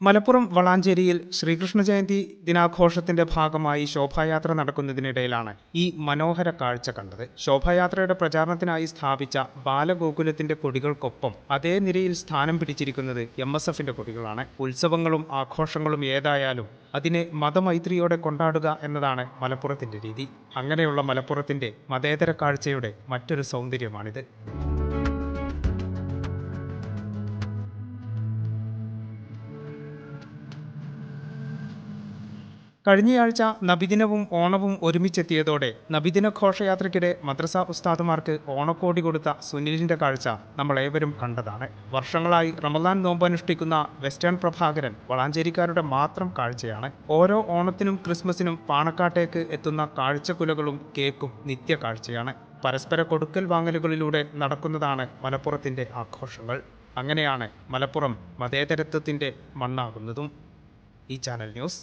മലപ്പുറം വളാഞ്ചേരിയിൽ ശ്രീകൃഷ്ണ ജയന്തി ദിനാഘോഷത്തിന്റെ ഭാഗമായി ശോഭായാത്ര നടക്കുന്നതിനിടയിലാണ് ഈ മനോഹര കാഴ്ച കണ്ടത്. ശോഭായാത്രയുടെ പ്രചാരണത്തിനായി സ്ഥാപിച്ച ബാലഗോകുലത്തിന്റെ കൊടികൾക്കൊപ്പം അതേ നിരയിൽ സ്ഥാനം പിടിച്ചിരിക്കുന്നത് എം എസ് എഫിന്റെ കൊടികളാണ്. ഉത്സവങ്ങളും ആഘോഷങ്ങളും ഏതായാലും അതിനെ മതമൈത്രിയോടെ കൊണ്ടാടുക എന്നതാണ് മലപ്പുറത്തിന്റെ രീതി. അങ്ങനെയുള്ള മലപ്പുറത്തിന്റെ മതേതര കാഴ്ചയുടെ മറ്റൊരു സൗന്ദര്യമാണിത്. കഴിഞ്ഞയാഴ്ച നബിദിനവും ഓണവും ഒരുമിച്ചെത്തിയതോടെ നബിദിന ഘോഷയാത്രയ്ക്കിടെ മദ്രസ ഉസ്താദുമാർക്ക് ഓണക്കോടി കൊടുത്ത സുനിലിന്റെ കാഴ്ച നമ്മൾ ഏവരും കണ്ടതാണ്. വർഷങ്ങളായി റമദാൻ നോമ്പനുഷ്ഠിക്കുന്ന വെസ്റ്റേൺ പ്രഭാകരൻ വളാഞ്ചേരിക്കാരുടെ മാത്രം കാഴ്ചയാണ്. ഓരോ ഓണത്തിനും ക്രിസ്മസിനും പാണക്കാട്ടേക്ക് എത്തുന്ന കാഴ്ചക്കുലകളും കേക്കും നിത്യ കാഴ്ചയാണ് പരസ്പര കൊടുക്കൽ വാങ്ങലുകളിലൂടെ നടക്കുന്നതാണ് മലപ്പുറത്തിന്റെ ആഘോഷങ്ങൾ. അങ്ങനെയാണ് മലപ്പുറം മതേതരത്വത്തിന്റെ മണ്ണാകുന്നതും. ഈ channel news